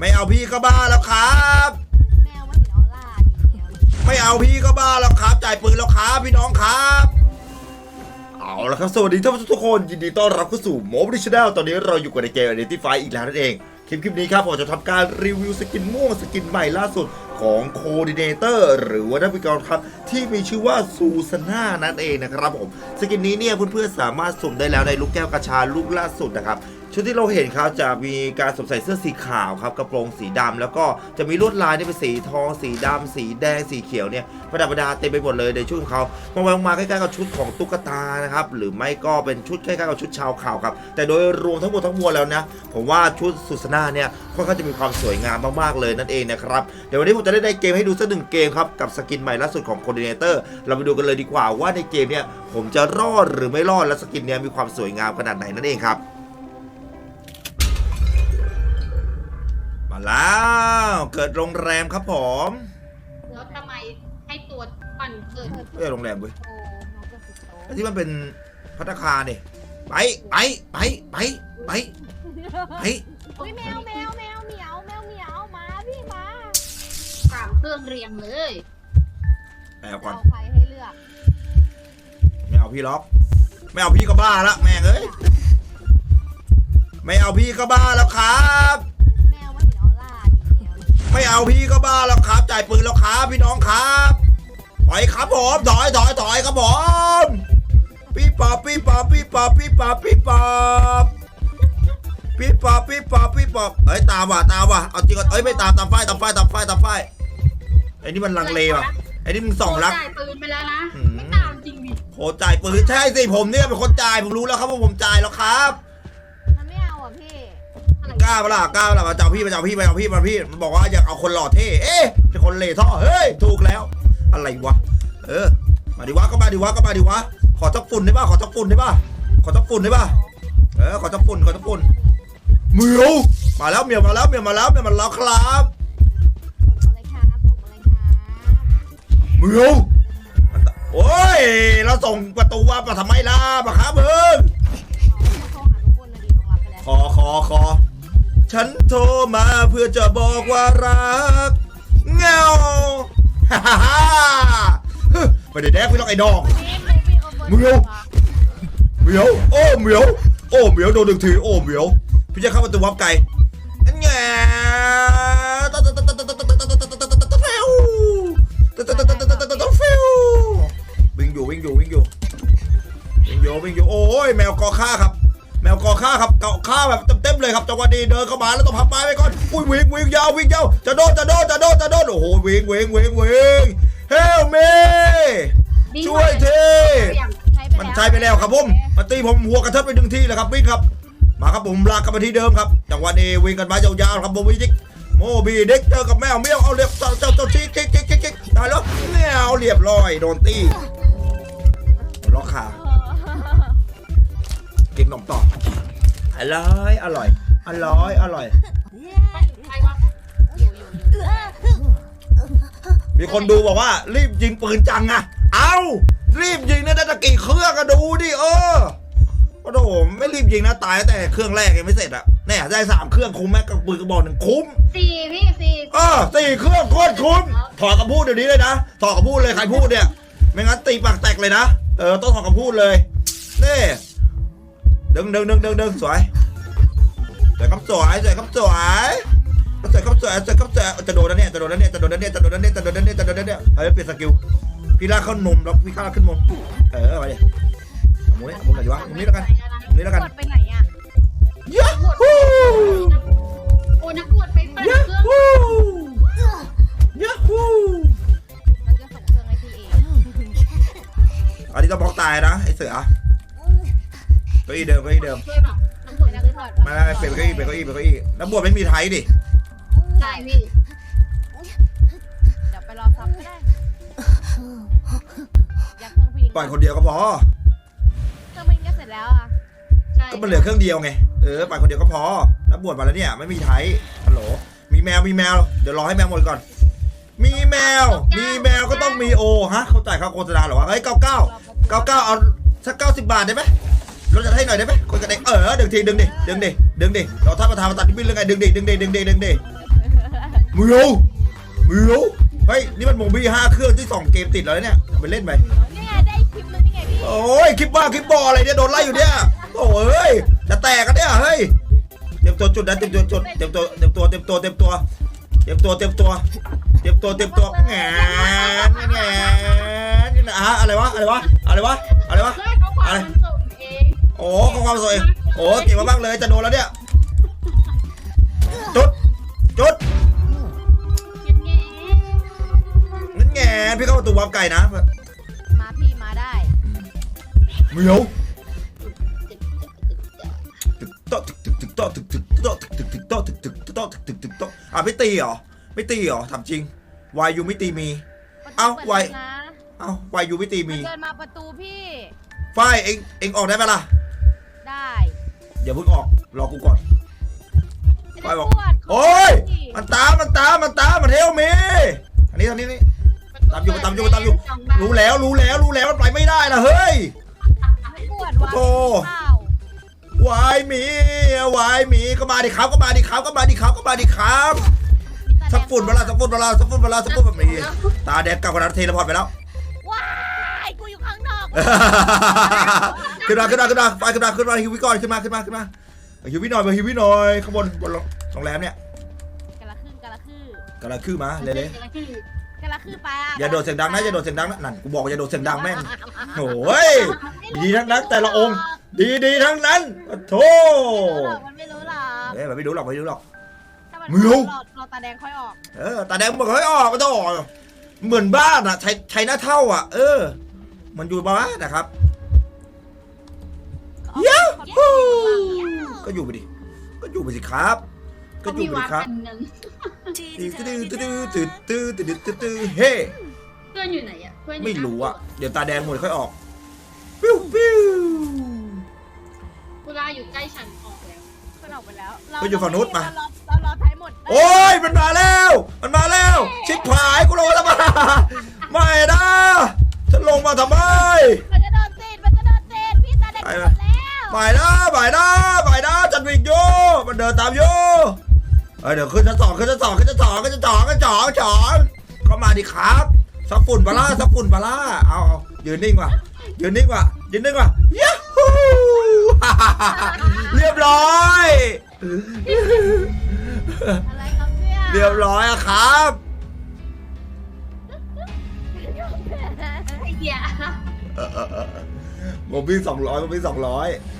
ไม่เอาพี่ก็บ้าแล้วครับ แมวไม่เห็นออร่าดิแมวดิไม่เอาพี่ก็บ้าแล้วครับ จ่ายปืนแล้วครับพี่น้องครับ เอาละครับ สวัสดีท่านผู้ชมทุกคนยินดีต้อนรับเข้าสู่โมบิชแนลตอนนี้เราอยู่กับในเกม Identify อีกแล้วนั่นเอง คลิปคลิปนี้ครับผมจะทำการรีวิวสกินม่วงสกินใหม่ล่าสุดของโคดิเนเตอร์หรือว่านักวิจารณ์ครับที่มีชื่อว่าซูซาน่านั่นเองนะครับผม สกินนี้เนี่ยเพื่อนๆสามารถสุ่มได้แล้วในลูกแก้วกระชาลูกล่าสุดนะครับ ชุดที่เราเห็นครับจะมีการสวมใส่เสื้อสีขาวครับกระโปรงสีดำแล้วก็จะมีลวดลายที่เป็นสีทองสีดำสีแดงสีเขียวเนี่ยประดับประดาเต็มไปหมดเลยในชุดของเขามองไปมองมาใกล้ๆกับชุดของตุ๊กตานะครับหรือไม่ก็เป็นชุดคล้ๆกับชุดชาวเขาครับ แต่โดยรวมทั้งหมดทั้งมวลแล้วนะผมว่าชุดสุสนาเนี่ยค่อนข้างจะมีความสวยงามมากๆเลยนั่นเองนะครับเดี๋ยววันนี้ผมจะได้ในเกมให้ดูสักหนึ่งเกมครับกับสกินใหม่ล่าสุดของโคดิเนเตอร์เราไปดูกันเลยดีกว่าว่าในเกมเนี่ยผมจะรอดหรือไม่รอดและสกินเนี่ยมีความสวยงามขนาดไหนนั่นเองครับ มาแล้ว เกิดโรงแรมครับผมแล้วทำไมให้ตัวปั่นเกิดไม่ใช่โรงแรมเว้ยโอ้น้องเกิดสิบโตอันที่มันเป็นพัตตาคารเนี่ยไปไปไปไปไปไปเฮ้ยแมวแมวแมวเหมียวแมวเหมียวมาพี่มาสามเครื่องเรียงเลยแอบก่อนเอาใครให้เลือกไม่เอาพี่ล็อก ไม่เอาพี่ก็บ้าละแม่งเอ้ยไม่เอาพี่ก็บ้าแล้วครับ พี่น้องครับถอยครับผมถอยถอยถอยครับผมพี่ปอบพี่ปอบพี่ปอบพี่ปอบพี่ปอบพี่ปอบพี่ปอบพี่ปอบเฮ้ยตามว่ะตามว่ะเอาจริงก่อนเอ้ยไม่ตามตามไฟตามไฟตามไฟตามไฟไอ้นี่มันลังเลว่ะไอ้นี่มึงส่องรักโจ่ายปืนไปแล้วนะอืมไม่ตามจริงดิโหจ่ายปืนใช่สิผมเนี่ยเป็นคนจ่ายผมรู้แล้วครับว่าผมจ่ายแล้วครับ ล้าเปะล่ะกล้าเปะล่ะมาเจ้าพี่มาเจ้าพี่มาเจ้าพี่มาพี่มันบอกว่าอยากเอาคนหล่อเท่เอ๊ะเป็นคนเหล่ท่อเฮ้ยถูกแล้ว อะไรวะเออมาดิวะก็มาดิวะก็มาดิวะขอจักฝุ่นได้ป่ะขอจักฝุ่นได้ป่ะขอจักฝุ่นได้ป่ะเออขอจักฝุ่นขอจักฝุ่นเหมียวมาแล้วเหมียวมาแล้วเหมียวมาแล้วเหมียวมาแล้วครับส่งมาเลยครับส่งมาเลยครับเหมียวมันตะโอ้ยเราส่งประตูว่ามาทำไมล่ะมาครับมึงเอาโทรหาทุกคนเลยดิน้องรับไปแล้วคอคอคอ ฉันโทรมาเพื่อจะบอกว่ารักเงาฮ่าฮ่าฮ่าไม่ได้แดกไม่ต้องไอ้ดอก มึงเร็ว เหมียวโอ้เหมียวโอ้เหมียวโดนดึงถือโอ้เหมียวพี่จะเข้าประตูวับไก่แง่วิ่งอยู่วิ่งอยู่วิ่งอยู่วิ่งอยู่วิ่งอยู่โอ้ยแมวกอข้าครับ วกอฆ่าครับเกาฆ่าแบบเต็มๆเลยครับจังหวะดีเดินเข้ามาแล้วต้องพับไม้ไว้ก่อนอุ้ยวิ่งวิ่งยาววิ่งยาวจะโดนจะโดนจะโดนจะโดนโอ้โหวิ่งวิ่งวิ่งวิ่งเฮลเมดีช่วยทีอย่างใช้ไปมันแล้วใช้ไปแล้วครับผมมันตีผมหัวกระเทิบไปหนึ่งที่แล้วครับวิ่งครับ มาครับผมลากกลับมาที่เดิมครับจังหวะนี้วิ่งกันมายาวๆครับโมบีดิกโมบีดิกเจอกับแมวเมียวเอาเรียบเจ้าเจ้าเจ้าชี้กิ๊กกิ๊กกิ๊กกิ๊กตายแล้วแมวเรียบร้อยโดนตีล็อกขา กินขนมต่ออร่อยอร่อยอร่อยอร่อย ใครวะอยู่อยู่อยู่มีคนดูบอกว่า รีบยิงปืนจังอะเอารีบยิงนะได้ตะกี่เครื่องก็ดูดิเออโอ้โหไม่รีบยิงนะตายตั้งแต่เครื่องแรกยังไม่เสร็จอะแน่ได้สามเครื่องคุ้มไหมกับปืนกระบอกหนึ่งคุ้ม สี่พี่สี่เออสี่เครื่องโคตรคุ้มถอดคำพูดเดี๋ยวนี้เลยนะถอดคำพูดเลยใครพูดเนี่ย ไม่งั้นตีปากแตกเลยนะ เออต้องถอดคำพูดเลยนี่ ดึงดึงดึงดึงดึงสวยสวยครับสวยสวยครับสวยสวยครับสวยสวยครับสวยจะโดนแล้วเนี่ยจะโดนแล้วเนี่ยจะโดนแล้วเนี่ยจะโดนแล้วเนี่ยจะโดนแล้วเนี่ยจะโดนแล้วเนี่ยเฮ้ยเปลี่ยนสกิลพี่ลากเข้านมแล้วพี่ข้าขึ้นมนเออเอาไปดิเอามุ้ยเอามุ้ยไหนดีวะมุ้ยแล้วกันมุ้ยแล้วกันกดไปไหนอะยาฮู อี้เดิมเก้าอี้เดิมช่วยแบบนักบวชนักบวชไม่ไม่ไม่เปลี่ยนเก้าอี้เปลี่ยนเก้าอี้เปลี่ยนเก้าอี้แล้วบวชไม่มีไทยดิใช่พี่เดี๋ยวไปรอซับก็ได้อยากเครื่องพี่ปล่อยคนเดียวก็พอเครื่องพี่ก็เสร็จแล้วอะใช่ก็มันเหลือเครื่องเดียวไงเออปล่อยคนเดียวก็พอแล้วบวชมาแล้วเนี่ยไม่มีไทยฮัลโหลมีแมวมีแมว เดี๋ยวรอให้แมวหมดก่อน มีแมว มีแมวก็ต้องมีโอฮะ เขาจ่ายค่าโฆษณาเหรอวะเฮ้ยเก้าเก้าเก้าเก้าเอาสักเก้าสิบบาทได้ไหม ลดจะให้หน่อยได้ไหมคนกันเองเออดึงทีดึงดิดึงดิดึงดิเราท่านประธานมาตัดบินเรื่องไงดึงดิดึงดิดึงดิดึงดิเหมียวเหมียวเฮ้ยนี่มันโมบี้ห้าเครื่องที่สองเกมติดแล้วเนี่ยเอาไปเล่นไปนี่ไงได้คลิปแล้วนี่ไงพี่โอ้ยคลิปบ้าคลิปบออะไรเนี่ยโดนไล่อยู่เนี่ยโอ้ยจะแตกกันเนี่ยเฮ้ยเตรียมตัวจุดนะเตรียมตัวจุดเตรียมตัวเตรียมตัวเตรียมตัวเตรียมตัวเตรียมตัวเตรียมตัวเตรียมตัวเตรียมตัวแงนแงนนี่นะฮะอะไรวะอะไรวะอะไรวะอะไรวะเฮ้ยเโอ้ข้อความสวยโอ้เก่งมากๆเลยจะโดนแล้วเนี่ยจุดจุดเงี้ยเงี้ยนั่นแงนพี่เข้าประตูวาร์ปไก่นะมาพี่มาได้เหมียวตึกโต๊ะตึกตึกตึกโต๊ะตึกตึกโต๊ะตึกตึกตึกโต๊ะตึกตึกโต๊ะตึกตึกตึกโต๊ะอะไม่ตีเหรอไม่ตีเหรอทำจริงวายยูไม่ตีมีเอ้าไวนะเอ้าวายยูไม่ตีมัมีนเดินมาประตูพี่ฝ้ายเองเองออกได้ไหมล่ะได้ อย่าเพิ่งออก รอกูก่อนไฟบอกปวดโอ้ย มันตามมันตามมันตามมันเทลมีอันนี้อันนี้นี่ตามอยู่ตามอยู่ตามอยู่ รู้แล้วรู้แล้วรู้แล้วมันไปไม่ได้ละเฮ้ยไม่ปวดวะโธ่เปล่าวายหมีวายหมีก็มาดิครับก็มาดิครับก็มาดิครับก็มาดิครับมีตาแดงสักฝุ่นเวลาสักฝุ่นเวลาสักฝุ่นเวลาสักฝุ่นแบบนี้ตาแดงกลับกันแล้วเทเลพอร์ตไปแล้ว ว้าย กูอยู่ข้างนอก ขึ้นมาขึ้นมาขึ้นมาไปขึ้นมาขึ้นมาฮิววิก่อนขึ้นมาขึ้นมาขึ้นมาฮิววิหน่อยมาฮิววิหน่อยข้างบนบนโรงแรมเนี่ยกะละคือกะละคือกำลังขึ้นมาเลยเลยกะละคือไปอะอย่าโดดเสียงดังนะอย่าโดดเสียงดังนะนั่นกูบอกว่าอย่าโดดเสียงดังแม่งโอ้ยดีทั้งนั้นแต่ละองค์ ดีดีทั้งนั้นโธ่มันไม่รู้หรอกเอ้ยมันไม่รู้หรอกไม่รู้หรอกถ้ามันมึงรู้รอรอตาแดงค่อยออกเออตาแดงบอกเฮ้ยออกก็ต้องออกเหมือนบ้านอะใช้ใช้หน้าเท่าอะ เออ มันอยู่บ้านนะครับยา ฮูก็อยู่ไปดิ ก็อยู่ไปสิครับ ก็อยู่ไปดิครับเงินตื้อตื้อตื้อตื้อตื้อตื้อตื้อตื้อเฮ้เพื่อนอยู่ไหนอะเพื่อนอยู่ไม่รู้อะ เดี๋ยวตาแดงหมดค่อยออกปิ้วปิ้วกุลาอยู่ใกล้ฉันออกแล้วมันออกไปแล้วไปอยู่ฝั่งนู้นมาเราเรารอท้ายหมด โอ้ยมันมาแล้ว นะไปนะไปนะจันวิกโยมันเดินตามโยเอ้ยเดี๋ยวขึ้นชั้นสองขึ้นชั้นสองขึ้นชั้นสองขึ้นชั้นสองขึ้นชั้นสองชั้นสองก็มาดิครับสับฝุ่นบาล่าสับฝุ่นบาล่าเอาเอายืนนิ่งว่ะยืนนิ่งว่ะยืนนิ่งว่ะยัฮูเรียบร้อย อะไรครับเนี่ยเรียบร้อยอะครับไอเดียโมบี้สองร้อยโมบี้สองร้อยเ